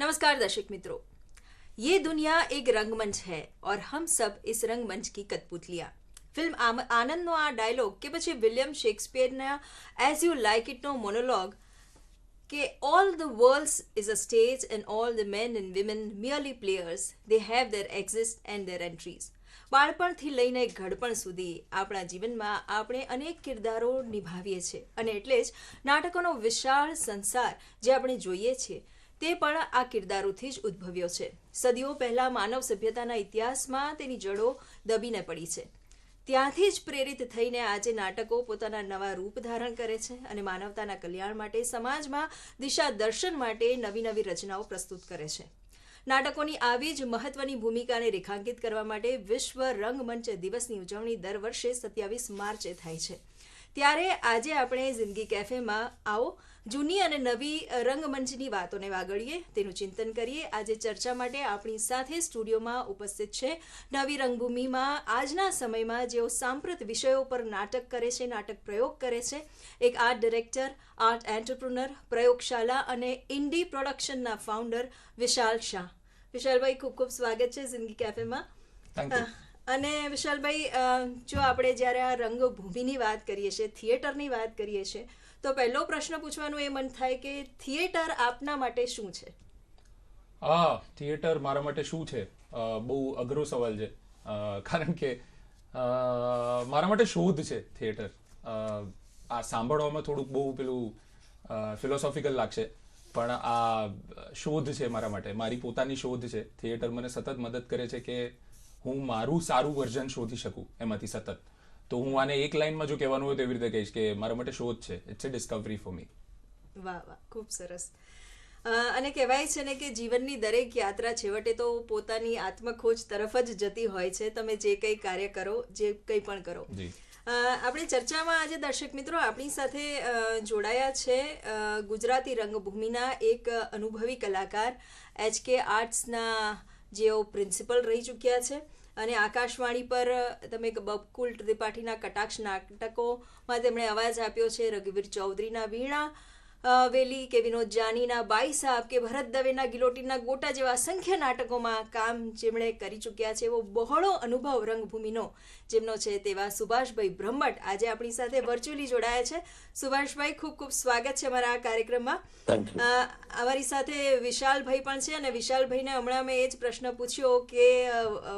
नमस्कार दर्शक मित्रों ये दुनिया एक रंगमंच है और हम सब इस रंगमंच की कठपुतलियां ફિલ્મ આમ- આનંદનો આ ડાયલોગ કે પછી વિલિયમ શેક્સપિયરના એઝ યુ લાઇક ઇટનો મોનોલોગ કે all the world is a stage and all the men and women merely players they have their exit and their entries બાળપણથી લઈને ઘડપણ સુધી આપણા જીવનમાં આપણે અનેક કિરદારો નિભાવીએ છીએ અને એટલે જ નાટકોનો વિશાળ સંસાર જે આપણે જોઈએ છીએ તે પણ આ કિરદારોથી જ ઉદ્ભવ્યો છે. સદીઓ પહેલાં માનવ સભ્યતાના ઇતિહાસમાં તેની જડો દબીને પડી છે. ત્યાંથી જ પ્રેરિત થઈને આજે નાટકો પોતાના નવા રૂપ ધારણ કરે છે અને માનવતાના કલ્યાણ માટે, સમાજમાં દિશા દર્શન માટે નવી નવી રચનાઓ પ્રસ્તુત કરે છે. નાટકોની આવી જ મહત્વની ભૂમિકાને રેખાંકિત કરવા માટે વિશ્વ રંગમંચ દિવસની ઉજવણી દર વર્ષે સત્યાવીસ માર્ચે થાય છે. ત્યારે આજે આપણે જિંદગી કેફેમાં આવો જૂની અને નવી રંગમંચની વાતોને વાગળીએ તેનું ચિંતન કરીએ. આજે ચર્ચા માટે આપણી સાથે સ્ટુડિયોમાં ઉપસ્થિત છે નવી રંગભૂમિમાં. આજના સમયમાં જેઓ સાંપ્રત વિષયો પર નાટક કરે છે નાટક પ્રયોગ કરે છે એક art director art entrepreneur Prayogshala અને ઇન્ડી પ્રોડક્શનના ફાઉન્ડર વિશાલ શાહ. વિશાલભાઈ ખૂબ ખૂબ સ્વાગત છે જિંદગી કેફેમાં. અને વિશાલભાઈ જો આપણે જ્યારે આ રંગભૂમિની વાત કરીએ છીએ થિયેટરની વાત કરીએ છીએ તો પહેલો પ્રશ્ન પૂછવાનું એ મન થાય કે થિયેટર આપના માટે શું છે? હા, થિયેટર મારા માટે શું છે? બહુ અઘરો સવાલ છે. કારણ કે મારા માટે શોધ છે થિયેટર. આ સાંભળવામાં થોડુંક બહુ પેલું ફિલોસોફિકલ લાગશે, પણ આ શોધ છે મારા માટે. મારી પોતાની શોધ છે. થિયેટર મને સતત મદદ કરે છે કે હું મારું સારું વર્ઝન શોધી શકું એમાંથી સતત. તો હું આને એક લાઈનમાં જો કહેવાનું હોય તો એવી રીતે કહીશ કે મારા માટે શોધ છે. It's a discovery for me વાહ વાહ ખૂબ સરસ. અને કહેવાય છે ને કે જીવનની દરેક યાત્રા છેવટે તો પોતાની આત્મખોજ તરફ જ જતી હોય છે. તમે જે કંઈ કાર્ય કરો જે કંઈ પણ કરો. આપણે ચર્ચામાં આજે દર્શક મિત્રો આપણી સાથે જોડાયા છે ગુજરાતી રંગભૂમિના એક અનુભવી કલાકાર એચ કે આર્ટ્સના જેઓ પ્રિન્સિપલ રહી ચૂક્યા છે. અને આકાશવાણી પર તમે બકુલ ત્રિપાઠીના કટાક્ષ નાટકોમાં તેમણે અવાજ આપ્યો છે રઘુવીર ચૌધરીના વીણા. વેલી કે વિનોદ જાનીના બાઈ સાહેબ કે ભરત દવેના ગિલોટીના ગોટા જેવા અસંખ્ય નાટકોમાં કામ જેમણે કરી ચૂક્યા છે એવો બહોળો અનુભવ રંગભૂમિનો જેમનો છે તેવા સુભાષભાઈ બ્રહ્મટ આજે આપણી સાથે વર્ચ્યુઅલી જોડાયા છે. સુભાષભાઈ ખૂબ ખૂબ સ્વાગત છે અમારા આ કાર્યક્રમમાં. અમારી સાથે વિશાલભાઈ પણ છે અને વિશાલભાઈને હમણાં મેં એ જ પ્રશ્ન પૂછ્યો કે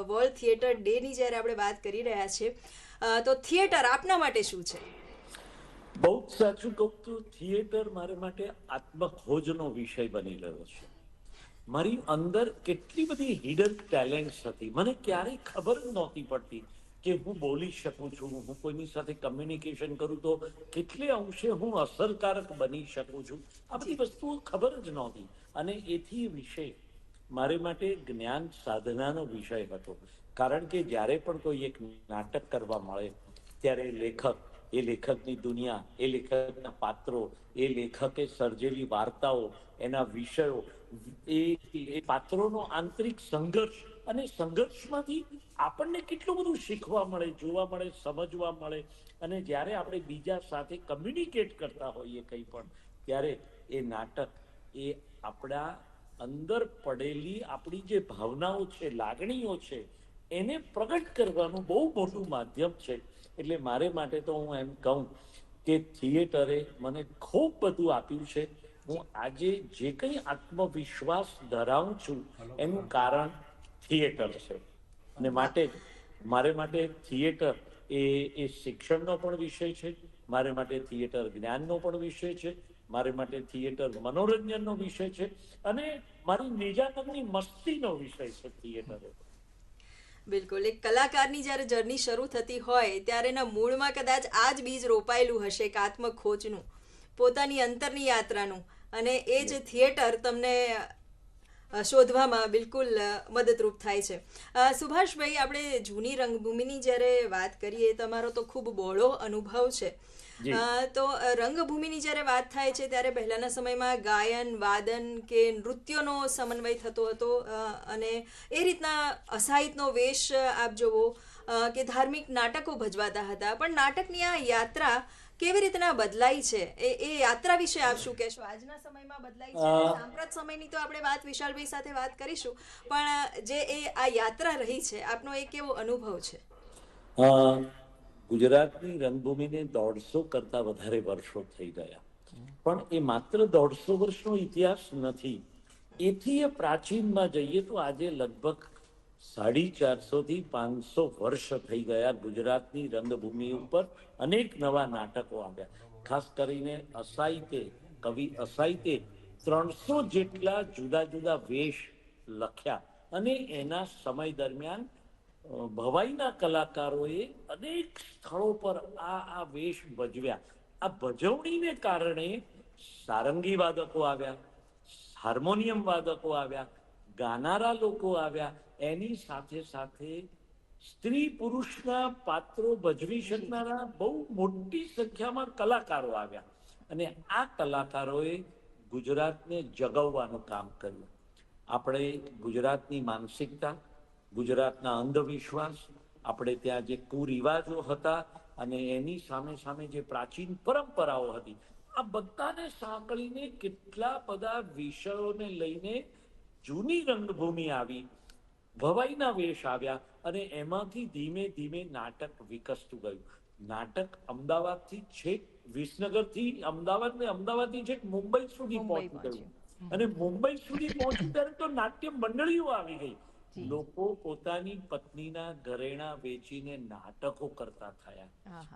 વર્લ્ડ થિયેટર ડેની જ્યારે આપણે વાત કરી રહ્યા છીએ તો થિયેટર આપના માટે શું છે? બહુ સાચું કહું તો થિયેટર મારે માટે આત્મખોજનો વિષય બની રહ્યો છે. મારી અંદર કેટલી બધી હિડન ટેલેન્ટ્સ હતી. મને ક્યારેય ખબર જ નહોતી પડતી કે હું બોલી શકું છું, હું કોઈની સાથે કમ્યુનિકેશન કરું તો કેટલે અંશે હું અસરકારક બની શકું છું. આ બધી વસ્તુઓ ખબર જ નહોતી. અને એથી વિષય મારે માટે જ્ઞાન સાધનાનો વિષય હતો. કારણ કે જ્યારે પણ કોઈ એક નાટક કરવા મળે, ત્યારે લેખક એ લેખકની દુનિયા, એ લેખકના પાત્રો, એ લેખકે સર્જેલી વાર્તાઓ, એના વિષયો, એ એ પાત્રોનો આંતરિક સંઘર્ષ અને સંઘર્ષમાંથી આપણને કેટલું બધું શીખવા મળે, જોવા મળે, સમજવા મળે. અને જ્યારે આપણે બીજા સાથે કમ્યુનિકેટ કરતા હોઈએ કંઈ પણ, ત્યારે એ નાટક એ આપણા અંદર પડેલી આપણી જે ભાવનાઓ છે, લાગણીઓ છે, એને પ્રગટ કરવાનું બહુ મોટું માધ્યમ છે. એટલે મારે માટે તો હું એમ કહું કે થિયેટરે મને ખૂબ બધું આપ્યું છે. હું આજે જે કંઈ આત્મવિશ્વાસ ધરાવું છું એનું કારણ થિયેટર છે. અને માટે મારે માટે થિયેટર એ એ શિક્ષણનો પણ વિષય છે મારે માટે થિયેટર જ્ઞાનનો પણ વિષય છે મારે માટે થિયેટર મનોરંજનનો વિષય છે અને મારી નિજાનંદની મસ્તીનો વિષય છે થિયેટર. બિલકુલ. એક કલાકારની જ્યારે જર્ની શરૂ થતી હોય ત્યારે એના મૂળમાં કદાચ આ જ બીજ રોપાયેલું હશે એક આત્મખોજનું પોતાની અંતરની યાત્રાનું. અને એ જ થિયેટર તમને શોધવામાં બિલકુલ મદદરૂપ થાય છે. સુભાષભાઈ આપણે જૂની રંગભૂમિની જ્યારે વાત કરીએ તમારો તો ખૂબ બહોળો અનુભવ છે. તો રંગભૂમિની જ્યારે વાત થાય છે ત્યારે પહેલાના સમયમાં ગાયન વાદન કે નૃત્યનો સમન્વય થતો હતો અને એ રીતના અસાહિતનો વેશ આપ જોવો કે ધાર્મિક નાટકો ભજવાતા હતા. પણ નાટકની આ યાત્રા કેવી રીતના બદલાઈ છે? એ એ યાત્રા વિશે આપ શું કહેશો? આજના સમયમાં બદલાઈ છે? સાંપ્રત સમયની તો આપણે વાત વિશાલભાઈ સાથે વાત કરીશું પણ જે એ આ યાત્રા રહી છે આપનો એ કેવો અનુભવ છે. ગુજરાતની રંગભૂમિને દોઢસો કરતા વધારે વર્ષો થઈ ગયા. પણ એ માત્ર દોઢસો વર્ષનો ઇતિહાસ નથી. એથી એ પ્રાચીનમાં જઈએ તો આજે લગભગ સાડી ચારસો થી પાંચસો વર્ષ થઈ ગયા ગુજરાતની રંગભૂમિ ઉપર અનેક નવા નાટકો આવ્યા. ખાસ કરીને અસાહિતે કવિ અસાહિતે ત્રણસો જેટલા જુદા જુદા વેશ લખ્યા અને એના સમય દરમિયાન ભવાઈના કલાકારોએ અનેક સ્થળો પર આ આ વેશ ભજવ્યા. આ ભજવણીને કારણે સારંગી વાદકો આવ્યા, હાર્મોનિયમ વાદકો આવ્યા, ગાનારા લોકો આવ્યા. એની સાથે સાથે સ્ત્રી પુરુષના પાત્રો ભજવી શકનારા બહુ મોટી સંખ્યામાં કલાકારો આવ્યા. અને આ કલાકારોએ ગુજરાતને જગવવાનું કામ કર્યું. આપણે ગુજરાતની માનસિકતા ગુજરાતના અંધવિશ્વાસ આપણે ત્યાં જે કુરિવાજો હતા અને એની સામે સામે જે પ્રાચીન પરંપરાઓ હતી આ બધાને સાંકળીને કેટલા બધા વિષયોને લઈને જૂની રંગભૂમિ આવી ભવાઈના વેશ આવ્યા અને એમાંથી ધીમે ધીમે નાટક વિકસતું ગયું. નાટક અમદાવાદથી છેક વિસનગરથી અમદાવાદ ને અમદાવાદથી છેક મુંબઈ સુધી પહોંચી ગયું. અને મુંબઈ સુધી પહોંચ્યું ત્યારે તો નાટ્ય મંડળીઓ આવી ગઈ. લોકો પોતાની પત્નીના ઘરેણા વેચીને નાટકો કરતા થયા.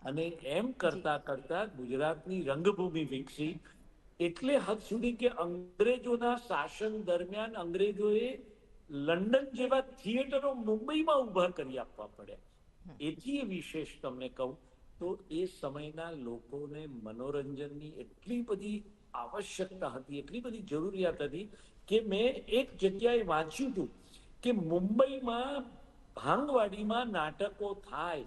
અને એમ કરતા કરતા ગુજરાતની રંગભૂમિ વિકસી. એટલે હદ સુધી કે અંગ્રેજોના શાસન દરમિયાન અંગ્રેજોએ લંડન જેવા થિયેટરો મુંબઈમાં ઊભા કરી આપવા પડ્યા. એથી એ વિશેષ તમને કહું તો એ સમયના લોકોને મનોરંજનની એટલી બધી આવશ્યકતા હતી એટલી બધી જરૂરિયાત હતી કે મેં એક જગ્યાએ વાંચ્યું હતું. કે મુંબઈમાં ભાંગવાડીમાં નાટકો થાય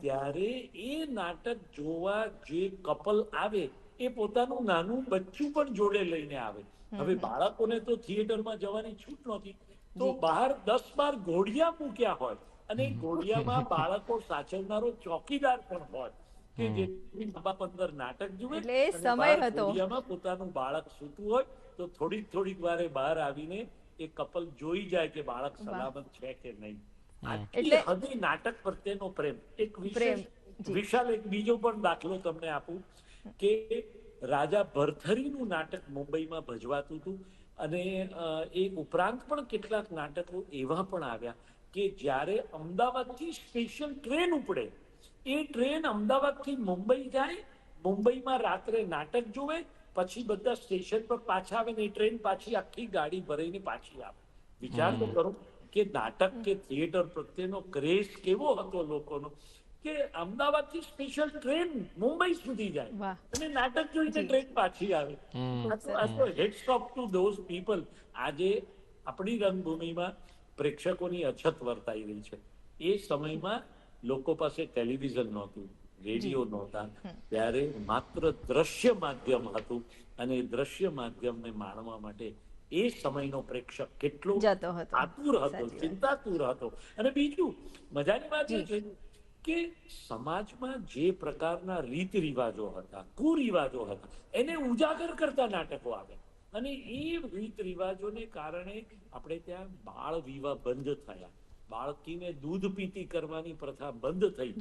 ત્યારે એ નાટક જોવા જે કપલ આવે એ પોતાનું નાનું બચ્ચું પણ જોડે લઈને આવે. હવે બાળકોને તો થિયેટરમાં જવાની છૂટ નહોતી. તો બહાર દસ બાર ઘોડિયા મૂક્યા હોય અને ઘોડિયામાં બાળકો સાચવનારો ચોકીદાર પણ હોય કે જે બાબા પંદર નાટક જુએ એટલે સમય હતો. ઘોડિયામાં પોતાનું બાળક સૂતું હોય તો થોડીક થોડીક વારે બહાર આવીને એ કપલ જોઈ જાય કે બાળક સલામત છે કે નહીં. એટલે- હદી નાટક પ્રત્યેનો પ્રેમ. એક વિશેષ વિશાલ એક બીજો પણ દાખલો તમને આપું કે રાજા ભરથરીનું નાટક મુંબઈમાં ભજવાતું હતું અને એ ઉપરાંત પણ કેટલાક નાટકો એવા પણ આવ્યા કે જ્યારે અમદાવાદથી સ્પેશિયલ ટ્રેન ઉપડે એ ટ્રેન અમદાવાદથી મુંબઈ જાય મુંબઈમાં રાત્રે નાટક જોવે પછી બધા સ્ટેશન પર પાછા આવે ને એ ટ્રેન પાછી આખી ગાડી ભરાઈને પાછી આવે. વિચાર તો કરો કે નાટક કે થિયેટર પ્રત્યેનો ક્રેઝ કેવો હતો લોકોનો કે અમદાવાદથી સ્પેશિયલ ટ્રેન મુંબઈ સુધી જાય. અને નાટક જોઈને ટ્રેન પાછી આવે. હેડ સ્ટોપ ટુ ધોઝ પીપલ આજે આપણી રંગભૂમિમાં પ્રેક્ષકોની અછત વર્તાઈ રહી છે. એ સમયમાં લોકો પાસે ટેલિવિઝન નહોતું. રેડિયો નહોતા. ત્યારે માત્ર દ્રશ્ય માધ્યમ હતું અને દ્રશ્ય માધ્યમને માણવા માટે એ સમયનો પ્રેક્ષક કેટલો આતુર હતો ચિંતાતુર હતો. અને બીજું મજાની વાત એ છે કે સમાજમાં જે પ્રકારના રીત રિવાજો હતા કુરિવાજો હતા એને ઉજાગર કરતા નાટકો આવે. અને એ રીત રિવાજોને કારણે આપણે ત્યાં બાળ વિવાહ બંધ થયા. બાળકીને દૂધ પીતી કરવાની પ્રથા બંધ થઈ.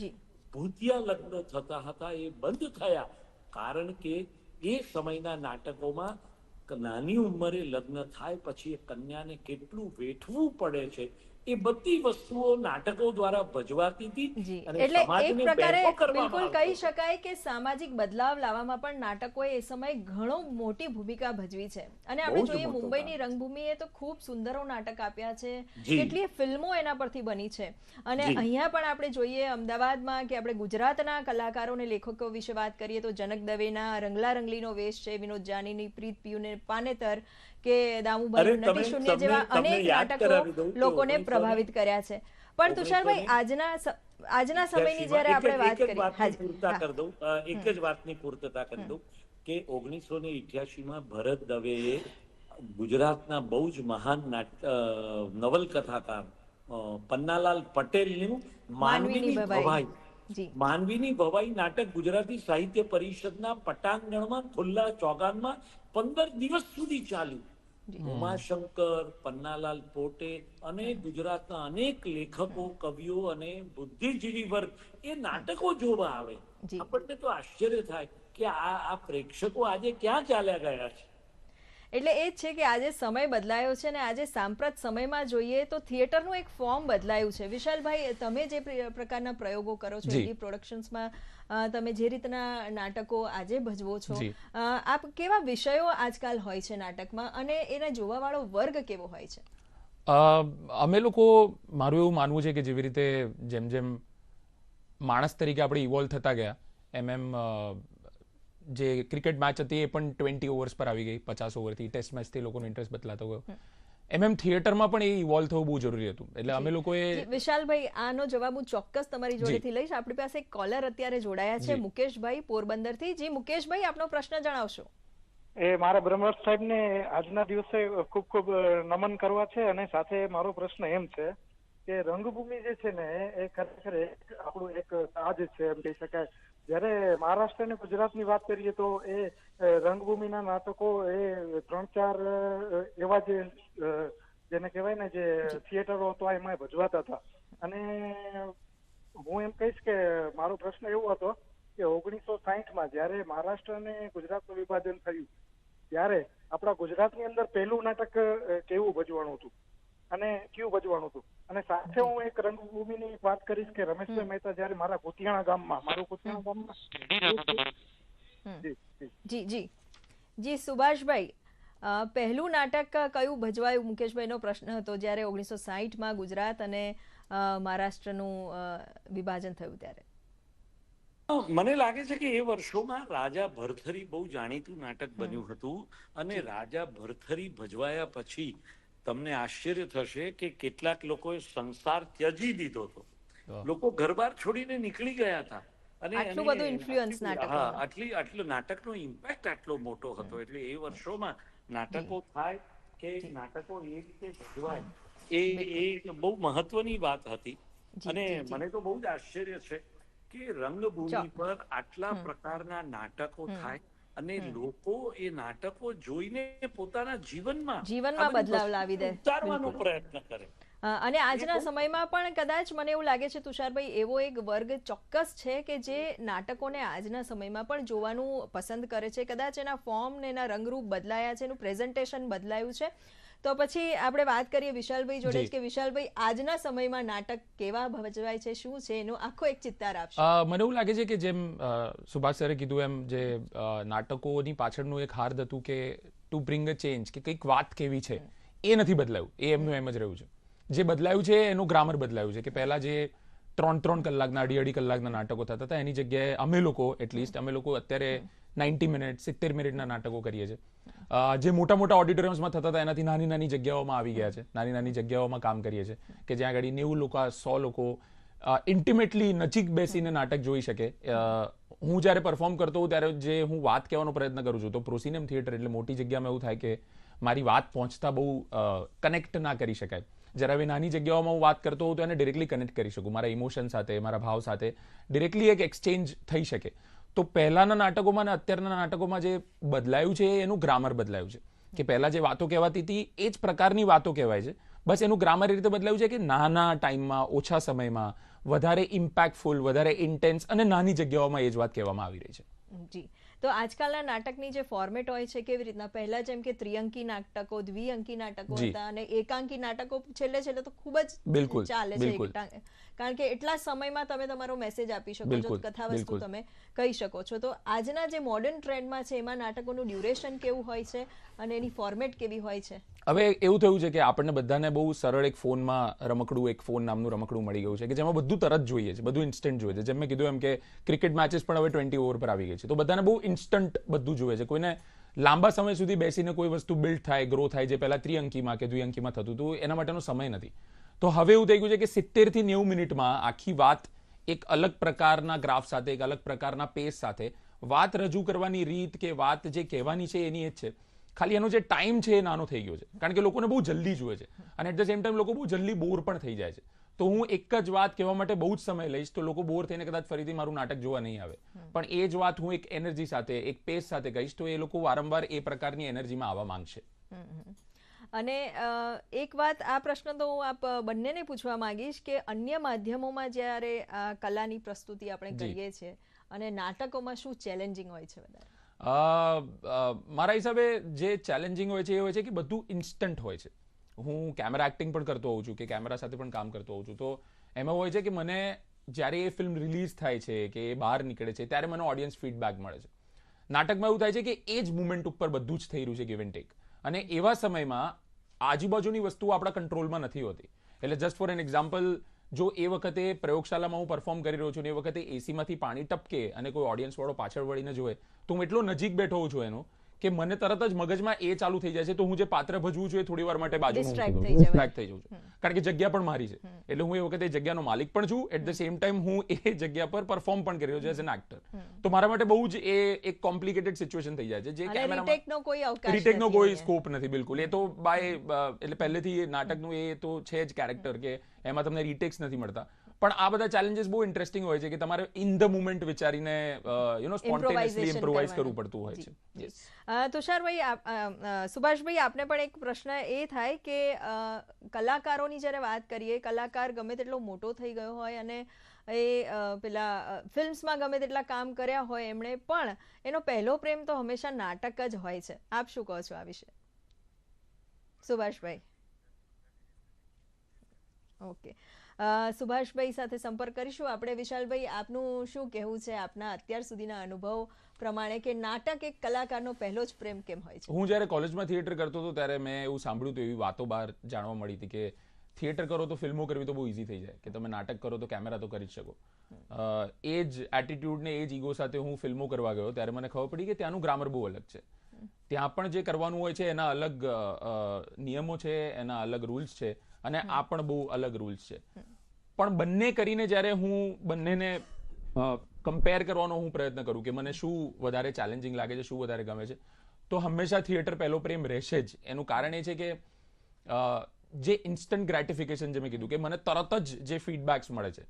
ભૂતિયા લગ્ન થતા હતા એ બંધ થયા. કારણ કે એ સમયના નાટકોમાં નાની ઉંમરે લગ્ન થાય પછી એ કન્યાને કેટલું વેઠવું પડે છે. એ બધી વસ્તુઓ નાટકો દ્વારા ભજવાતી હતી એટલે એક પ્રકારે બિલકુલ કહી શકાય કે સામાજિક બદલાવ લાવવામાં પણ નાટકોએ એ સમયે ઘણો મોટી ભૂમિકા ભજવી છે. અને આપણે જોઈએ મુંબઈની રંગભૂમિએ તો ખૂબ સુંદરો નાટક આપ્યા છે. કેટલી ફિલ્મો એના પરથી બની છે. અને અહીંયા પણ આપણે જોઈએ અમદાવાદમાં કે આપણે ગુજરાતના કલાકારો અને લેખકો વિશે વાત કરીએ તો જનક દવેના રંગલા રંગલીનો વેશ છે વિનોદ જાનીની પ્રીત પિયુને પાનેતર કે દામુભાઈ નટી શૂન્ય જેવા અનેક નાટકો લોકોને પ્રભાવિત કર્યા છે. પણ તુષારભાઈ આજના આજના સમયની સીમા, જ્યારે આપણે વાત વાતની પૂર્તતા કરી દઉં. એક જ વાતની પૂર્તતા કરી દઉં કે ઓગણીસો ને માં ભરત દવેએ ગુજરાતના બહુ જ મહાન નવલકથાકાર પન્નાલાલ પટેલનું માનવીની માનવીની ભવાઈ. ભવાઈ. માનવીની ભવાઈ નાટક ગુજરાતી સાહિત્ય પરિષદના પટાંગણમાં ખુલ્લા ચોગાનમાં પંદર દિવસ સુધી ચાલ્યું. ઉમાશંકર પન્નાલાલ પોટે અને ગુજરાતના અનેક લેખકો કવિઓ અને બુદ્ધિજીવી વર્ગ એ નાટકો જોવા આવે. આપણને તો આશ્ચર્ય થાય કે આ આ પ્રેક્ષકો આજે ક્યાં ચાલ્યા ગયા છે? એટલે એ જ છે કે આજે સમય બદલાયો છે ને આજે સાંપ્રત સમયમાં જોઈએ તો થિયેટરનું એક ફોર્મ બદલાયું છે. વિશાલભાઈ તમે જે પ્રકારના પ્રયોગો કરો છો એ એની પ્રોડક્શન્સમાં તમે જે રીતના નાટકો આજે ભજવો છો આપ કેવા વિષયો આજકાલ હોય છે નાટકમાં અને એને જોવાવાળો વર્ગ કેવો હોય છે? અમે લોકો મારું એવું માનવું છે કે જેવી રીતે જેમ જેમ માણસ તરીકે આપણે ઇવોલ્વ થતા ગયા એમ એમ જે ક્રિકેટ મેચ હતી એ પણ ટ્વેન્ટી ઓવર્સ પર આવી ગઈ પચાસ ઓવરથી ટેસ્ટ મેચથી લોકોનો ઇન્ટરેસ્ટ બદલાતો ગયો. એમ એમ થિયેટરમાં પણ એ ઇવોલ્વ થવું બહુ જરૂરી હતું. એટલે અમે લોકોએ વિશાલભાઈ આનો જવાબ હું ચોક્કસ તમારી જોડેથી લઈશ. આપણી પાસે એક કોલર અત્યારે જોડાયા છે. મુકેશભાઈ પોરબંદરથી. જી મુકેશભાઈ આપનો પ્રશ્ન જણાવશો. એ મારા બ્રહ્મવર્ષ સાહેબને આજના દિવસે ખૂબ ખૂબ નમન કરવા છે અને સાથે મારો પ્રશ્ન એમ છે કે રંગભૂમિ જે છે ને એ ખરેખર એક આપણું એક તાજ છે એમ કહી શકાય. જ્યારે મહારાષ્ટ્ર અને ગુજરાતની વાત કરીએ તો એ રંગભૂમિના નાટકો એ ત્રણ ચાર એવા જે જેને કહેવાય ને જે થિયેટરો હતો એમાં ભજવાતા હતા. અને હું એમ કહીશ કે મારો પ્રશ્ન એવો હતો કે ઓગણીસો સાહીઠમાં જ્યારે મહારાષ્ટ્ર અને ગુજરાતનું વિભાજન થયું, ત્યારે આપણા ગુજરાતની અંદર પહેલું નાટક કેવું ભજવાનું હતું? અને ક્યુ ભજવાનું હતું? અને સાથે હું એક રંગભૂમિની વાત કરીશ કે રમેશભાઈ મહેતા જયારે મારા કુતિયાણા ગામમાં મારું કુતિયાણા ગામમાં? જી જી. જી સુભાષભાઈ પહેલું નાટક કયું ભજવાયું? મુકેશભાઈનો પ્રશ્ન હતો જ્યારે ઓગણીસો સાહીઠમાં ગુજરાત અને મહારાષ્ટ્રનું વિભાજન થયું ત્યારે. મને લાગે છે કે એ વર્ષોમાં રાજા ભરથરી બહુ જાણીતું નાટક બન્યું હતું અને રાજા ભરથરી ભજવાયા પછી તમને આશ્ચર્ય થશે કે કેટલાક લોકોએ સંસાર ત્યજી દીધો હતો. લોકો ઘરબાર છોડીને નીકળી ગયા હતા. અને આટલું બધું ઇન્ફ્લુઅન્સ નાટક હા આટલી આટલો નાટકનો ઇમ્પેક્ટ આટલો મોટો હતો. એટલે એ વર્ષોમાં નાટકો થાય કે નાટકો એ રીતે ભજવાય. એ એ બહુ મહત્વની વાત હતી. અને. મને તો બહુ જ આશ્ચર્ય છે કે રંગભૂમિ પર આટલા પ્રકારના નાટકો થાય અને લોકો એ નાટકો જોઈને પોતાના જીવનમાં જીવનમાં બદલાવ લાવી દે. ઉતારવાનો પ્રયત્ન કરે. અને આજના સમયમાં પણ કદાચ મને એવું લાગે છે તુષારભાઈ એવો એક વર્ગ ચોક્કસ છે કે જે નાટકોને આજના સમયમાં પણ જોવાનું પસંદ કરે છે. કદાચ એના ફોર્મ ને એના રંગરૂપ બદલાયા છે એનું પ્રેઝન્ટેશન બદલાયું છે. તો પછી આપણે વાત કરીએ વિશાલભાઈ જોડે કે વિશાલભાઈ આજના સમયમાં નાટક કેવા ભજવાય છે શું છે એનો આખો એક ચિત્તાર આપશે. મને એવું લાગે છે કે જેમ સુભાષ સરે કીધું એમ જે નાટકોની પાછળનું એક હાર્દ હતું કે ટુ બ્રિંગ અ ચેન્જ કે કંઈક વાત કેવી છે એ નથી બદલાયું. એ એમનું એમ જ રહ્યું છે. જે બદલાયું છે એનું ગ્રામર બદલાયું છે કે પહેલા જે ત્રણ ત્રણ કલાકના અઢી અઢી કલાકના નાટકો થતા હતા એની જગ્યાએ અમે લોકો એટલીસ્ટ અમે લોકો અત્યારે નાઇન્ટી મિનિટ સિત્તેર મિનિટના નાટકો કરીએ છીએ. જે મોટા મોટા ઓડિટોરિયમ્સમાં થતા હતા, એનાથી નાની નાની જગ્યાઓમાં આવી ગયા છે. નાની નાની જગ્યાઓમાં કામ કરીએ છીએ કે જ્યાં આગળ નેવું લોકો, સો લોકો ઇન્ટિમેટલી નજીક બેસીને નાટક જોઈ શકે. હું જ્યારે પરફોર્મ કરતો હોઉં ત્યારે જે હું વાત કહેવાનો પ્રયત્ન કરું છું, તો પ્રોસિનેમ થિયેટર એટલે મોટી જગ્યામાં એવું થાય કે મારી વાત પહોંચતા બહુ કનેક્ટ ના કરી શકાય. જ્યારે હવે નાની જગ્યાઓમાં હું વાત કરતો હોઉં તો એને ડિરેક્ટલી કનેક્ટ કરી શકું. મારા ઇમોશન સાથે, મારા ભાવ સાથે ડિરેક્ટલી એક એક્સચેન્જ થઈ શકે. તો પહેલાના નાટકોમાં અને અત્યારના નાટકોમાં જે બદલાયું છે, એનું ગ્રામર બદલાયું છે. કે પહેલા જે વાતો કહેવાતી હતી, એ જ પ્રકારની વાતો કહેવાય છે. બસ એનું ગ્રામર એ રીતે બદલાયું છે કે નાના ટાઈમમાં, ઓછા સમયમાં, વધારે ઇમ્પેક્ટફુલ વધારે ઇન્ટેન્સ અને નાની જગ્યાઓમાં એ જ વાત કહેવામાં આવી રહી છે. જી. તો આજકાલના નાટકની જે ફોર્મેટ હોય છે કેવી રીતના? પહેલા જેમ કે ત્રિઅંકી નાટકો દ્વિઅંકી નાટકો હતા અને એકાંકી નાટકો છેલ્લે છેલ્લે તો ખૂબ જ ચાલે છે કારણ કે એટલા સમયમાં તમે તમારો મેસેજ આપી શકો છો કથા વસ્તુ તમે કહી શકો છો. તો આજના જે મોડર્ન ટ્રેન્ડમાં છે એમાં નાટકોનું ડ્યુરેશન કેવું હોય છે અને એની ફોર્મેટ કેવી હોય છે? હવે એવું થયું છે કે આપણને બધાને બહુ સરળ એક ફોનમાં રમકડું એક ફોન નામનું રમકડું મળી ગયું છે કે જેમાં બધું તરત જોઈએ છે બધું ઇન્સ્ટન્ટ જોઈએ છે. જેમ મેં કીધું એમ કે ક્રિકેટ મેચિસ પણ હવે ટ્વેન્ટી ઓવર પર આવી ગઈ છે. તો બધાને બહુ ઇન્સ્ટન્ટ બધું જોઈએ છે. કોઈને લાંબા સમય સુધી બેસીને કોઈ વસ્તુ બિલ્ડ થાય ગ્રો થાય, જે પહેલા ત્રિઅંકીમાં કે દ્વિઅંકીમાં થતું હતું, એના માટેનો સમય નથી. તો હવે એવું થઈ ગયું છે કે સિત્તેરથી નેવું મિનિટમાં આખી વાત એક અલગ પ્રકારના ગ્રાફ સાથે, એક અલગ પ્રકારના પેસ સાથે વાત રજૂ કરવાની રીત કે વાત જે કહેવાની છે એની એ જ છે. ખાલી એનો જે ટાઈમ છે એ નાનો થઈ ગયો છે. કારણ કે લોકોને બહુ જલ્દી જુએ છે. અને એટ ધ સેમ ટાઈમ લોકો બહુ જલ્દી બોર પણ થઈ જાય છે. તો હું એક જ વાત કહેવા માટે બહુ જ સમય લઈશ તો લોકો બોર થઈને કદાચ ફરીથી મારું નાટક જોવા નહીં આવે. પણ એ જ વાત હું એક એનર્જી સાથે એક પેસ સાથે કહીશ તો એ લોકો વારંવાર એ પ્રકારની એનર્જીમાં આવવા માંગશે. અને એક વાત આ પ્રશ્ન તો હું આપ બંનેને પૂછવા માંગીશ કે અન્ય માધ્યમોમાં જ્યારે આ કલાની પ્રસ્તુતિ આપણે કરીએ છીએ અને નાટકોમાં શું ચેલેન્જિંગ હોય છે વધારે? મારા હિસાબે જે ચેલેન્જિંગ હોય છે એ હોય છે કે બધું ઇન્સ્ટન્ટ હોય છે. હું કેમેરા એક્ટિંગ પણ કરતો હોઉં છું કે કેમેરા સાથે પણ કામ કરતો હોઉં છું. તો એમાં હોય છે કે મને જ્યારે એ ફિલ્મ રિલીઝ થાય છે કે એ બહાર નીકળે છે, ત્યારે મને ઓડિયન્સ ફીડબેક મળે છે. નાટકમાં એવું થાય છે કે એ જ મુમેન્ટ ઉપર બધું જ થઈ રહ્યું છે ગિવ એન્ડ ટેક અને એવા સમયમાં આજુબાજુની વસ્તુઓ આપણા કંટ્રોલમાં નથી હોતી. એટલે જસ્ટ ફોર એન એક્ઝામ્પલ જો એ વખતે પ્રયોગશાલામાં હું પરફોર્મ કરી રહ્યો છું ને એ વખતે એસીમાંથી પાણી ટપકે અને કોઈ ઓડિયન્સ વાળો પાછળ વળીને જોવે, તો હું એટલો નજીક બેઠો હોઉં છું એનો કે મને તરત જ મગજમાં એ ચાલુ થઈ જાય છે તો હું જે પાત્ર ભજવું છું એ થોડી વાર માટે બાજુ થઈ જવાય. ડિસ્ટ્રેક્ટ થઈ જાઉં છું. કારણ કે જગ્યા પણ મારી છે. એટલે હું એ વખતે જગ્યાનો માલિક પણ છું. એટ ધ સેમ ટાઈમ હું એ જગ્યા પર પરફોર્મ પણ કરી રહ્યો છું એઝ એન એક્ટર તો મારા માટે બહુ જ એ એક કોમ્પ્લિકેટેડ સિચ્યુએશન થઈ જાય છે. જે કેમેરામાં કોઈ અવકાશ રીટેકનો કોઈ સ્કોપ નથી બિલકુલ. એ તો બાય એટલે પહેલેથી એ નાટકનું એ તો છે જ કેરેક્ટર કે એમાં તમને રીટેક્સ નથી મળતા. પણ આ બધા ચેલેન્જીસ બહુ ઇન્ટરેસ્ટિંગ હોય છે કે તમારે ઇન ધ મુમેન્ટ વિચારીને યુ નો સ્પોન્ટેનિયસલી ઇમ્પ્રોવાઇઝ કરવું પડતું હોય છે. તુષારભાઈ સુભાષભાઈ આપને પણ એક પ્રશ્ન એ થાય કે કલાકારોની જ્યારે વાત કરીએ કલાકાર ગમે તેટલો મોટો થઈ ગયો હોય અને એ પેલા ફિલ્મ્સમાં ગમે તેટલા કામ કર્યા હોય એમણે પણ એનો પહેલો પ્રેમ તો હંમેશા નાટક જ હોય છે. આપ શું કહો છો આ વિશે? સુભાષભાઈ. ઓકે. સુભાષભાઈ સાથે સંપર્ક કરીશું. આપણે વિશાલભાઈ આપનું શું કહેવું છે આપના અત્યાર સુધીના અનુભવ પ્રમાણે કે નાટક એક કલાકારનો પહેલો જ પ્રેમ કેમ હોય છે? હું જ્યારે કોલેજમાં થિયેટર કરતો હતો ત્યારે મેં એવું સાંભળ્યું હતું એવી વાતો બહાર જાણવા મળી હતી કે થિયેટર કરો તો ફિલ્મો કરવી તો બહુ ઇઝી થઈ જાય. કે તમે નાટક કરો તો કેમેરા તો કરી જ શકો. એ જ એટીટ્યુડ ને એ જ ઈગો સાથે હું ફિલ્મો કરવા ગયો ત્યારે મને ખબર પડી કે ત્યાંનું ગ્રામર બહુ અલગ છે. ત્યાં પણ જે કરવાનું હોય છે એના અલગ નિયમો છે એના અલગ રૂલ્સ છે. અને આ પણ બહુ અલગ રૂલ્સ છે. પણ બંને કરીને જ્યારે હું બંનેને કમ્પેર કરવાનો હું પ્રયત્ન કરું કે મને શું વધારે ચેલેન્જિંગ લાગે છે શું વધારે ગમે છે તો હંમેશા થિયેટર પહેલો પ્રેમ રહેશે જ. એનું કારણ એ છે કે જે ઇન્સ્ટન્ટ ગ્રેટિફિકેશન જે મેં કીધું કે મને તરત જ જે ફીડબેક્સ મળે છે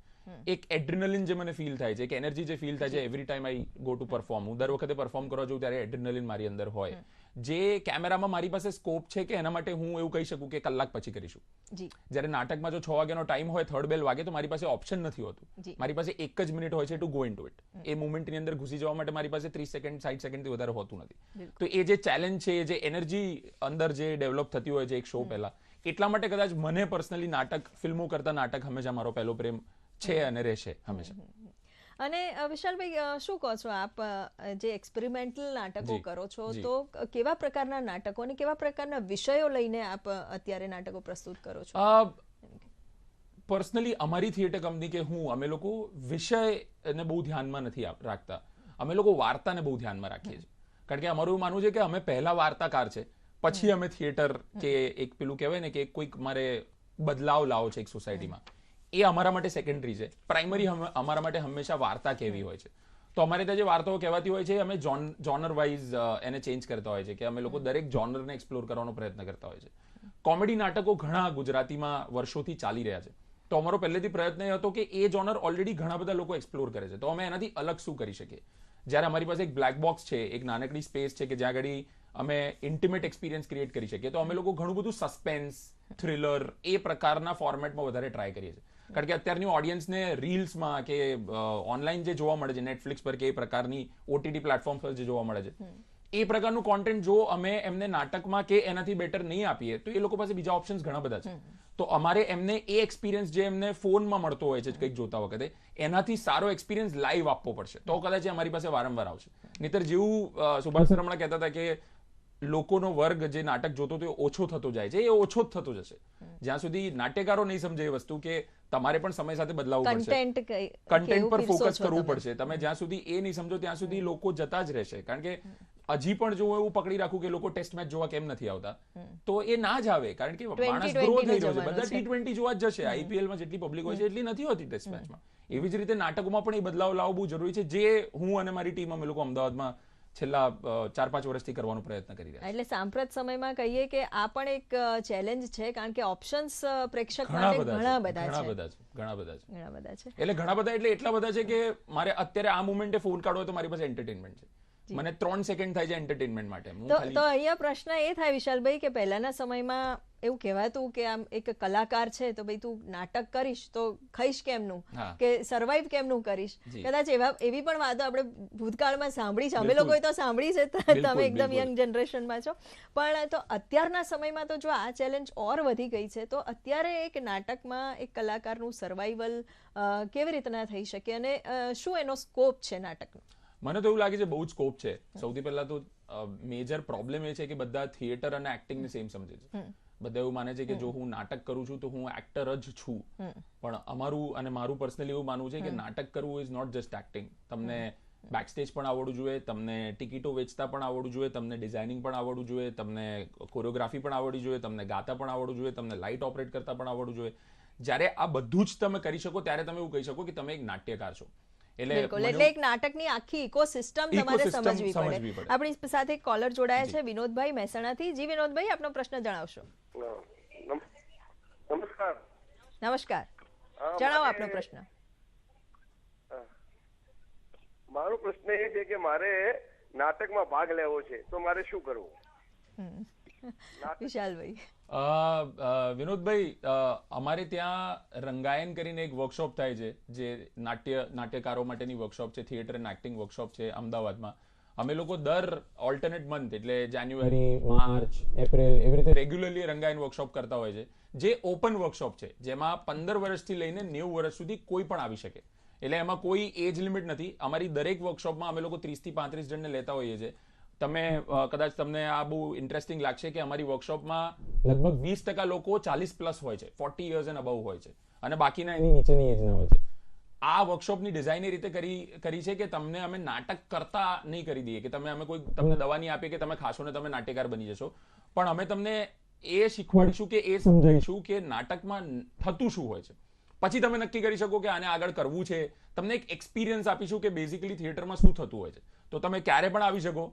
એક એડ્રિનલિન જે મને ફીલ થાય છે એક એનર્જી જે ફીલ થાય છે every time I go to perform હું દર વખતે પરફોર્મ કરવા જઉં ત્યારે એડ્રિનલિન મારી અંદર હોય. જે કેમેરામાં મારી પાસે સ્કોપ છે કે એના માટે હું એવું કહી શકું કે કલાક પછી કરીશું. જ્યારે નાટકમાં જો છ વાગ્યાનો ટાઈમ હોય થર્ડ બેલ વાગે તો મારી પાસે ઓપ્શન નથી હોતું. મારી પાસે એક જ મિનિટ હોય છે to go in it a મુમેન્ટની અંદર ઘૂસી જવા માટે મારી પાસે ત્રીસ સેકન્ડ સાઠ સેકન્ડથી વધારે હોતું નથી. તો એ જે ચેલેન્જ છે એ જે એનર્જી અંદર જે ડેવલપ થતી હોય છે એક શો પહેલા એટલા માટે કદાચ મને પર્સનલી નાટક ફિલ્મો કરતા નાટક હંમેશા મારો પહેલો પ્રેમ છે અને રહેશે હંમેશા. અને વિશાલભાઈ શું કહો છો આપ જે એક્સપેરિમેન્ટલ નાટકો કરો છો તો કેવા પ્રકારના નાટકો અને કેવા પ્રકારના વિષયો લઈને આપ અત્યારે નાટકો પ્રસ્તુત કરો છો? પર્સનલી અમારી થિયેટર કંપની કે હું અમે લોકો વિષયને બહુ ધ્યાનમાં નથી રાખતા. અમે લોકો વાર્તાને બહુ ધ્યાનમાં રાખીએ છીએ. કારણ કે અમારું માનવું છે કે અમે પહેલા વાર્તાકાર છે પછી અમે થિયેટર કે એક પેલું કહેવાય ને કે કોઈક મારે બદલાવ લાવો છે એક સોસાયટીમાં એ અમારા માટે સેકન્ડરી છે. પ્રાઇમરી અમારા માટે હંમેશા વાર્તા કહેવી હોય છે. તો અમારે ત્યાં જે વાર્તાઓ કહેવાતી હોય છે, અમે જોન જોનર વાઇઝ એને ચેન્જ કરતા હોય છે કે અમે લોકો દરેક જોનરને એક્સપ્લોર કરવાનો પ્રયત્ન કરતા હોય છે. કોમેડી નાટકો ઘણા ગુજરાતીમાં વર્ષોથી ચાલી રહ્યા છે. તો અમારો પહેલેથી પ્રયત્ન એ હતો કે એ જોનર ઓલરેડી ઘણા બધા લોકો એક્સપ્લોર કરે છે. તો અમે એનાથી અલગ શું કરી શકીએ? જ્યારે અમારી પાસે એક બ્લેક બોક્સ છે, એક નાનકડી સ્પેસ છે કે જ્યાં આગળ અમે ઇન્ટિમેટ એક્સપિરિયન્સ ક્રિએટ કરી શકીએ, તો અમે લોકો ઘણું બધું સસ્પેન્સ થ્રિલર એ પ્રકારના ફોર્મેટમાં વધારે ટ્રાય કરીએ છીએ. કારણ કે અત્યારની ઓડિયન્સને રીલ્સમાં કે ઓનલાઈન જે જોવા મળે છે નેટફ્લિક્સ પર કે એ પ્રકારની ઓટીટી પ્લેટફોર્મ પર જે જોવા મળે છે એ પ્રકારનું કોન્ટેન્ટ જો અમે એમને નાટકમાં કે એનાથી બેટર નહીં આપીએ તો એ લોકો પાસે બીજા ઓપ્શન્સ ઘણા બધા છે. તો અમારે એમને એ એક્સપિરિયન્સ જે એમને ફોનમાં મળતો હોય છે કંઈક જોતા વખતે એનાથી સારો એક્સપિરિયન્સ લાઈવ આપવો પડશે. તો કદાચ અમારી પાસે વારંવાર આવશે. નહીતર જેવું સુભાષ સર હમણાં કહેતા હતા કે લોકોનો વર્ગ જે નાટક જોતો હતો એ ઓછો થતો જાય છે એ ઓછો જ થતો જશે. જ્યાં સુધી નાટ્યકારો નહીં સમજે એ વસ્તુ કે તમારે પણ સમય સાથે બદલાવવું પડશે. કન્ટેન્ટ પર ફોકસ કરવું પડશે. તમે જ્યાં સુધી એ નહીં સમજો ત્યાં સુધી લોકો જતા જ રહેશે. કારણ કે હજી પણ જો એવું પકડી રાખું કે લોકો ટેસ્ટ મેચ જોવા કેમ નથી આવતા તો એ ના જ આવે. કારણ કે માણસ ગ્રો થઈ રહ્યો છે. બધા ટી ટ્વેન્ટી જોવા જ જશે. આઈપીએલમાં જેટલી પબ્લિક હોય છે એટલી નથી હોતી ટેસ્ટ મેચમાં એવી જ રીતે નાટકોમાં પણ એ બદલાવ લાવવો બહુ જરૂરી છે. જે હું અને મારી ટીમ અમે લોકો અમદાવાદમાં છેલ્લા ચાર પાંચ વર્ષથી કરવાનો પ્રયત્ન કરી રહ્યા એટલે સાંપ્રત સમયમાં કહીએ કે આ પણ એક ચેલેન્જ છે કારણ કે ઓપ્શન્સ પ્રેક્ષક ઘણા બધા ઘણા છે બધા ઘણા બધા છે ઘણા બધા છે. ઘણા બધા છે. એટલે ઘણા બધા એટલે એટલા બધા છે કે મારે અત્યારે આ મોમેન્ટે ફોન કાઢવો તો મારી પાસે એન્ટરટેનમેન્ટ છે. મને ત્રણ સેકન્ડ થાય છે એન્ટરટેનમેન્ટ માટે. તો અહીંયા પ્રશ્ન એ થાય વિશાલભાઈ કે પહેલાના સમયમાં એવું કહેવાતું કે આમ એક કલાકાર છે તો ભાઈ તું નાટક કરીશ તો ખાઈશ કેમનું? કે સર્વાઈવ કેમનું કરીશ? કદાચ એવા એવી પણ વાતો આપણે ભૂતકાળમાં સાંભળી છે. અમે લોકોએ તો સાંભળી છે તમે એકદમ. યંગ જનરેશનમાં છો. પણ તો અત્યારના સમયમાં તો જો આ ચેલેન્જ ઓર વધી ગઈ છે તો અત્યારે એક નાટકમાં એક કલાકારનું સર્વાઈવલ કેવી રીતના થઈ શકે અને શું એનો સ્કોપ છે નાટકનો? મને તો એવું લાગે છે બહુ જ સ્કોપ છે. સૌથી પહેલા તો મેજર પ્રોબ્લેમ એ છે કે બધા થિયેટર અને એક્ટિંગ ને સેમ સમજે છે. બધા એવું માને છે કે જો હું નાટક કરું છું તો હું એક્ટર જ છું. પણ અમારું અને મારું પર્સનલી એવું માનવું છે કે નાટક કરવું ઇઝ નોટ જસ્ટ એક્ટિંગ તમને બેક સ્ટેજ પણ આવડવું જોઈએ તમને ટિકિટો વેચતા પણ આવડવું જોઈએ તમને ડિઝાઇનિંગ પણ આવડવું જોઈએ તમને કોરિયોગ્રાફી પણ આવડવી જોઈએ તમને ગાતા પણ આવડવું જોઈએ તમને લાઇટ ઓપરેટ કરતા પણ આવડવું જોઈએ. જ્યારે આ બધું જ તમે કરી શકો ત્યારે તમે એવું કહી શકો કે તમે એક નાટ્યકાર છો. બિલકુલ. એટલે એક નાટકની આખી ઇકોસિસ્ટમ તમારે સમજવી પડે. આપણી સાથે કોલર જોડાયા છે વિનોદભાઈ મહેસાણાથી. જી વિનોદભાઈ આપનો પ્રશ્ન જણાવશો. નમસ્કાર. નમસ્કાર. જણાવો મારે- આપનો પ્રશ્ન. મારો પ્રશ્ન એ છે કે મારે નાટકમાં ભાગ લેવો છે તો મારે શું કરવું? વિશાલભાઈ વિનોદભાઈ અમારે ત્યાં રંગાયન કરીને એક વર્કશોપ થાય છે જે નાટ્ય નાટ્યકારો માટેની વર્કશોપ છે થિયેટર એન્ડ એક્ટિંગ વર્કશોપ છે અમદાવાદમાં. અમે લોકો દર ઓલ્ટરનેટ મંથ એટલે જાન્યુઆરી માર્ચ એપ્રિલ એવી રીતે રેગ્યુલરલી રંગાયન વર્કશોપ કરતા હોય છે જે ઓપન વર્કશોપ છે જેમાં પંદર વર્ષથી લઈને નેવું વર્ષ સુધી કોઈ પણ આવી શકે. એટલે એમાં કોઈ એજ લિમિટ નથી. અમારી દરેક વર્કશોપમાં અમે લોકો ત્રીસથી પાંત્રીસ જણને લેતા હોઈએ છીએ. તમે કદાચ તમને આ બહુ ઇન્ટરેસ્ટિંગ લાગશે કે અમારી વર્કશોપમાં લગભગ વીસ ટકા લોકો ચાલીસ પ્લસ હોય છે ફોર્ટી યર્સ એન્ડ અબવ હોય છે. અને બાકીના એની નીચેની એજના હોય છે. આ વર્કશોપની ડિઝાઇન એ રીતે કરી કરી છે કે તમને અમે નાટક કરતા નહીં કરી દઈએ કે તમે અમે કોઈ તમને દવા નહીં આપીએ કે તમે ખાશો ને તમે નાટ્યકાર બની જશો. પણ અમે તમને એ શીખવાડીશું કે એ સમજાવીશું. કે નાટકમાં થતું શું હોય છે. પછી તમે નક્કી કરી શકો કે આને આગળ કરવું છે. તમને એક એક્સપિરિયન્સ આપીશું કે બેઝિકલી થિયેટરમાં શું થતું હોય છે. તો તમે ક્યારે પણ આવી શકો.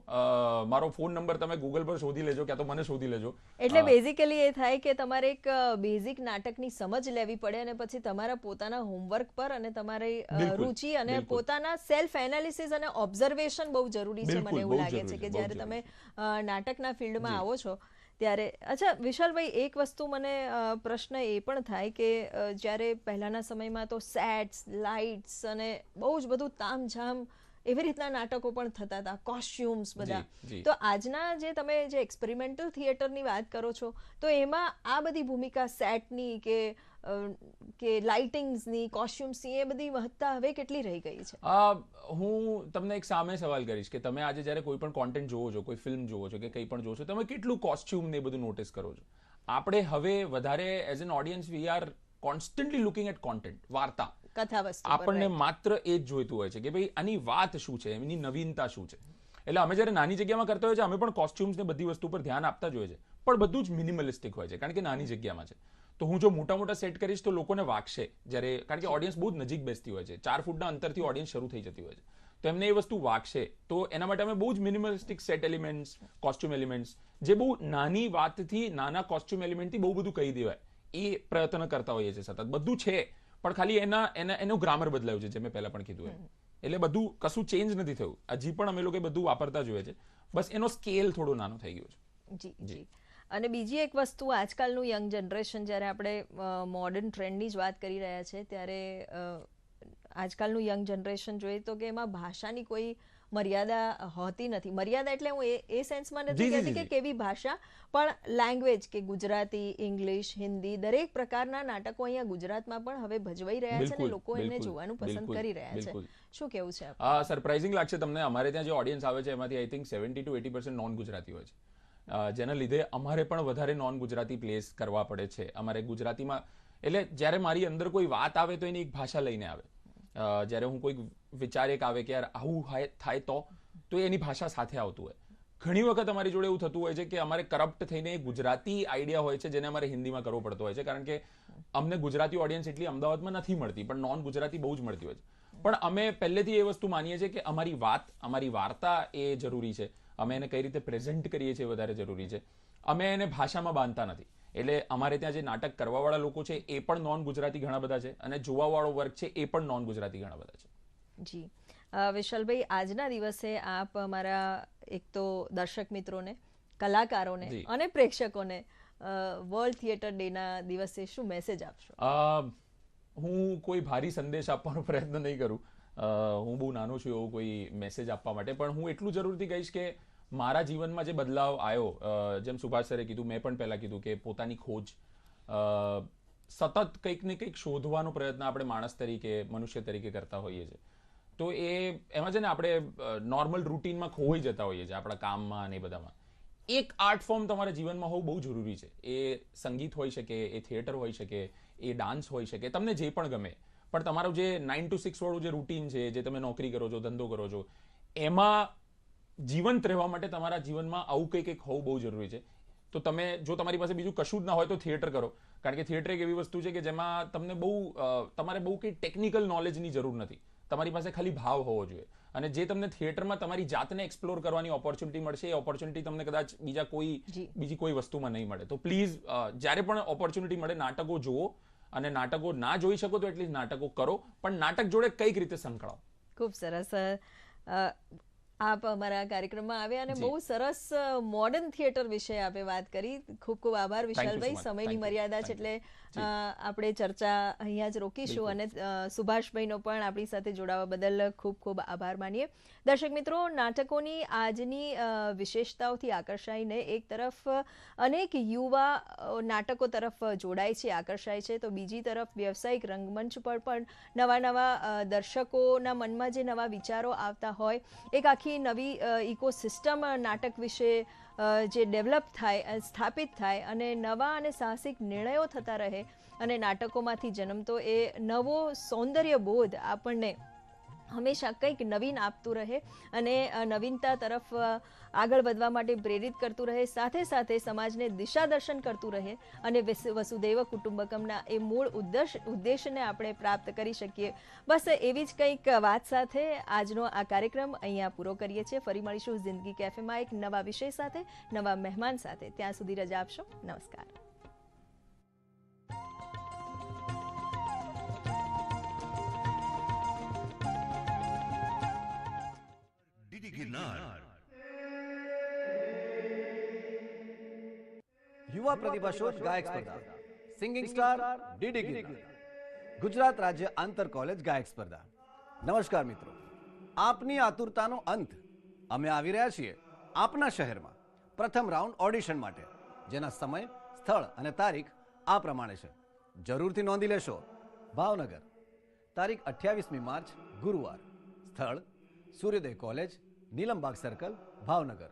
મારો ફોન નંબર તમે ગૂગલ પર શોધી લેજો ક્યાં તો મને શોધી લેજો. એટલે બેઝિકલી એ થાય કે તમારે એક બેઝિક નાટકની સમજ લેવી પડે અને પછી તમારા પોતાના હોમવર્ક પર અને તમારી રુચિ અને પોતાના સેલ્ફ એનાલિસિસ અને ઓબ્ઝર્વેશન બહુ જરૂરી છે મને એવું લાગે છે કે જ્યારે તમે નાટકના ફિલ્ડમાં આવો છો ત્યારે અચ્છા વિશાલભાઈ એક વસ્તુ મને પ્રશ્ન એ પણ થાય કે જ્યારે પહેલાના સમયમાં તો સેટ્સ લાઇટ્સ અને બહુ જ બધું તામઝામ એવી રીતના નાટકો પણ થતા હતા કોસ્ટ્યુમ્સ બધા. તો આજના જે તમે જે એક્સપેરિમેન્ટલ થિયેટરની વાત કરો છો તો એમાં આ બધી ભૂમિકા સેટની કે કે લાઇટિંગ્સની કોસ્ટ્યુમ્સની એ બધી મહત્તા હવે કેટલી રહી ગઈ છે? હું તમને એક સામે સવાલ કરીશ કે તમે આજે જ્યારે કોઈ પણ કોન્ટેન્ટ જોવો છો કોઈ ફિલ્મ જોવો છો કે કંઈ પણ જોવો છો તમે કેટલું કોસ્ટ્યુમ ને બધું નોટિસ કરો છો? આપણે હવે વધારે as an audience we are constantly looking at content વાર્તા. કથા વસ્તુ આપણને માત્ર એ જ જોઈતું હોય છે કે ભાઈ આની વાત શું છે એની નવીનતા શું છે. એટલે અમે જ્યારે નાની જગ્યામાં કરતા હોય છે અમે પણ કોસ્ટ્યુમ્સ ને બધી વસ્તુ પર ધ્યાન આપતા જ હોય છે. પણ બધું જ મિનિમલિસ્ટિક હોય છે કારણ કે નાની જગ્યામાં છે. તો હું જો મોટા મોટા સેટ કરીશ તો લોકોને વાગશે જ્યારે કારણ કે ઓડિયન્સ બહુ જ નજીક બેસતી હોય છે. ચાર ફૂટના અંતરથી ઓડિયન્સ શરૂ થઈ જતી હોય છે. તો એમને એ વસ્તુ વાગશે. તો એના માટે અમે બહુ જ minimalistic set elements costume elements જે બહુ નાની વાતથી નાના કોસ્ટ્યુમ એલિમેન્ટથી બહુ બધું કહી દેવાય. એ પ્રયત્ન કરતા હોઈએ છીએ સતત. બધું છે. પણ ખાલી એના એના એનું ગ્રામર બદલાયું છે જે મેં પહેલા પણ કીધું એમ. એટલે બધું કશું ચેન્જ નથી થયું. હજી પણ અમે લોકો બધું વાપરતા જોઈએ છે બસ એનો સ્કેલ થોડો નાનો થઈ ગયો છે. જી જી. અને બીજી એક વસ્તુ આજકાલનું યંગ જનરેશન જ્યારે આપણે મોડર્ન ટ્રેન્ડની જ વાત કરી રહ્યા છે ત્યારે આજકાલનું યંગ જનરેશન જોઈએ તો કે એમાં ભાષાની કોઈ મર્યાદા હોતી નથી. મર્યાદા એટલે હું એ એ સેન્સમાં નથી કહેતી કે. કેવી ભાષા પણ લેંગ્વેજ કે ગુજરાતી ઇંગ્લિશ હિન્દી દરેક પ્રકારના નાટકો અહીંયા ગુજરાતમાં પણ હવે ભજવાઈ રહ્યા છે અને લોકો એને જોવાનું પસંદ કરી રહ્યા છે. શું કેવું છે આ સરપ્રાઇઝિંગ લાગશે તમને. અમારે ત્યાં જે ઓડિયન્સ આવે છે એમાંથી I think seventy to eighty percent non Gujarati હોય છે. જેના લીધે અમારે પણ વધારે નોન ગુજરાતી પ્લેસ કરવા પડે છે. અમારે ગુજરાતીમાં એટલે જ્યારે મારી અંદર કોઈ વાત આવે તો એની એક ભાષા લઈને આવે. જ્યારે હું કોઈક વિચાર એક આવે કે યાર આવું થાય તો તો એની ભાષા સાથે આવતું હોય. ઘણી વખત અમારી જોડે એવું થતું હોય છે કે અમારે કરપ્ટ થઈને ગુજરાતી આઈડિયા હોય છે જેને અમારે હિન્દીમાં કરવો પડતો હોય છે. કારણ કે અમને ગુજરાતી ઓડિયન્સ એટલી અમદાવાદમાં નથી મળતી, પણ નોન ગુજરાતી બહુ જ મળતી હોય છે. પણ અમે પહેલેથી એ વસ્તુ માનીએ છીએ કે અમારી વાત, અમારી વાર્તા એ જરૂરી છે. અમે એને કઈ રીતે પ્રેઝન્ટ કરીએ છીએ વધારે જરૂરી છે. અમે એને ભાષામાં બાંધતા નથી. એટલે અમારે ત્યાં જે નાટક કરવાવાળા લોકો છે એ પણ નોન ગુજરાતી ઘણા બધા છે અને જોવાવાળો વર્ગ છે એ પણ નોન ગુજરાતી ઘણા બધા છે. જી. વિશાલભાઈ આજના દિવસે આપ અમારા એક તો દર્શક મિત્રોને કલાકારોને અને પ્રેક્ષકોને વર્લ્ડ થિયેટર ડેના દિવસે શું મેસેજ આપશો? હું કોઈ ભારી સંદેશ આપવાનો પ્રયત્ન નહીં કરું. અ, હું બહુ નાનો છું એવો કોઈ મેસેજ આપવા માટે પણ હું એટલું જરૂરથી કહીશ કે મારા જીવનમાં જે બદલાવ આવ્યો જેમ સુભાષ સરે કીધું, મેં પણ પહેલાં કીધું કે પોતાની ખોજ સતત કંઈક ને કંઈક શોધવાનો પ્રયત્ન આપણે માણસ તરીકે, મનુષ્ય તરીકે કરતા હોઈએ છીએ તો એ, એમાં છે ને આપણે નોર્મલ રૂટીનમાં ખોવાઈ જતા હોઈએ છીએ આપણા કામમાં અને એ બધામાં. એક આર્ટ ફોર્મ તમારા જીવનમાં હોવું બહુ જરૂરી છે. એ સંગીત હોઈ શકે, એ થિયેટર હોઈ શકે, એ ડાન્સ હોઈ શકે, તમને જે પણ ગમે. પણ તમારું જે નાઇન ટુ સિક્સ વાળું જે રૂટીન છે, જે તમે નોકરી કરો છો, ધંધો કરો છો, એમાં જીવંત રહેવા માટે તમારા જીવનમાં આવું કંઈક કંઈક હોવું બહુ જરૂરી છે. તો તમે જો તમારી પાસે બીજું કશું જ ના હોય તો થિયેટર કરો. કારણ કે થિયેટર એક એવી વસ્તુ છે કે જેમાં તમને બહુ તમારે બહુ કંઈ ટેકનિકલ નોલેજની જરૂર નથી. તમારી પાસે ખાલી ભાવ હોવો જોઈએ. અને જે તમને થિયેટરમાં તમારી જાતને એક્સપ્લોર કરવાની ઓપોર્ચ્યુનિટી મળશે એ ઓપોર્ચ્યુનિટી તમને કદાચ બીજા કોઈ બીજી કોઈ વસ્તુમાં નહીં મળે. તો પ્લીઝ જ્યારે પણ ઓપોર્ચ્યુનિટી મળે નાટકો જુઓ. અને નાટકો ના જોઈ શકો તો એટલીસ્ટ નાટકો કરો. પણ નાટક જોડે કંઈક રીતે સંકળાવો. ખૂબ સરસ આપ અમારા કાર્યક્રમમાં આવ્યા અને બહુ સરસ મોડર્ન થિયેટર વિશે આપે વાત કરી. ખૂબ ખૂબ આભાર વિશાલભાઈ. સમયની મર્યાદા છે એટલે આપણે ચર્ચા અહીંયા જ રોકીશું અને સુભાષભાઈનો પણ આપણી સાથે જોડાવા બદલ ખૂબ ખૂબ આભાર માનીએ. દર્શક મિત્રો નાટકોની આજની વિશેષતાઓથી આકર્ષાઈને એક તરફ અનેક યુવા નાટકો તરફ જોડાય છે આકર્ષાય છે. તો બીજી તરફ વ્યવસાયિક રંગમંચ પર પણ નવા નવા દર્શકોના મનમાં જે નવા વિચારો આવતા હોય એક આખી નવી ઇકોસિસ્ટમ નાટક વિશે જે ડેવલપ થાય સ્થાપિત થાય અને નવા અને સાહસિક નિર્ણયો થતા રહે અને નાટકોમાંથી જન્મતો એ નવો સૌંદર્ય બોધ આપણને હંમેશા કંઈક નવીન આપતું રહે અને નવીનતા તરફ આગળ વધવા માટે પ્રેરિત કરતું રહે, સાથે સાથે સમાજને દિશા દર્શન કરતું રહે અને વિસ- વસુદૈવ કુટુંબકમના એ મૂળ ઉદ્દેશ, ઉદ્દેશને આપણે પ્રાપ્ત કરી શકીએ. બસ એવી જ કંઈક વાત સાથે આજનો આ કાર્યક્રમ અહીંયા પૂરો કરીએ છીએ. ફરી મળીશું જિંદગી કેફેમાં એક નવા વિષય સાથે, નવા મહેમાન સાથે. ત્યાં સુધી રજા આપશો. નમસ્કાર. ગિરનાર યુવા પ્રતિભા શોધ ગાયક સ્પર્ધા. સિંગિંગ સ્ટાર ડીડી ગુજરાત રાજ્ય આંતર કોલેજ ગાયક સ્પર્ધા. નમસ્કાર મિત્રો. આપની આતુરતાનો અંત અમે આવી રહ્યા છીએ આપના શહેરમાં પ્રથમ રાઉન્ડ ઓડિશન માટે જેના સમય સ્થળ અને તારીખ આ પ્રમાણે છે. જરૂરથી નોંધી લેશો. ભાવનગર. તારીખ અઠ્યાવીસમી માર્ચ ગુરુવાર. સ્થળ સૂર્યોદય કોલેજ નીલમબાગ સર્કલ ભાવનગર.